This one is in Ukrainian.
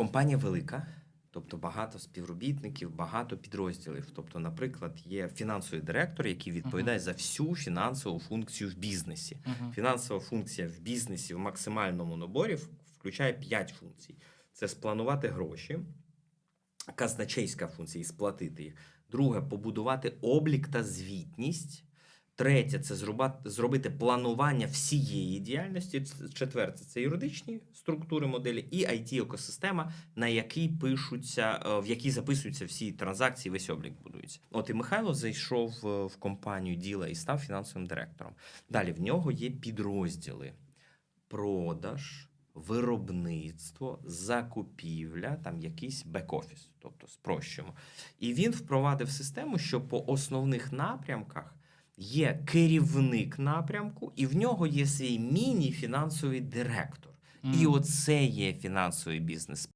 Компанія велика, тобто багато співробітників, багато підрозділів. Тобто, наприклад, є фінансовий директор, який відповідає за всю фінансову функцію в бізнесі. Мгм. Фінансова функція в бізнесі в максимальному наборі включає 5 функцій: це спланувати гроші, казначейська функція і сплатити їх. Друге побудувати облік та звітність. Третє це зробити планування всієї діяльності. Четверте це юридичні структури моделі і it екосистема, на якій пишуться, е, в якій записуються всі транзакції, весь облік будується. От і Михайло зайшов е, в компанію діла і став фінансовим директором. Далі в нього є підрозділи: продаж, виробництво, закупівля, там якийсь бек-офіс, тобто спрощуємо. І він впровадив систему, що по основних напрямках є керівник напрямку, і в нього є свій міні-фінансовий директор. І оце є фінансовий бізнес.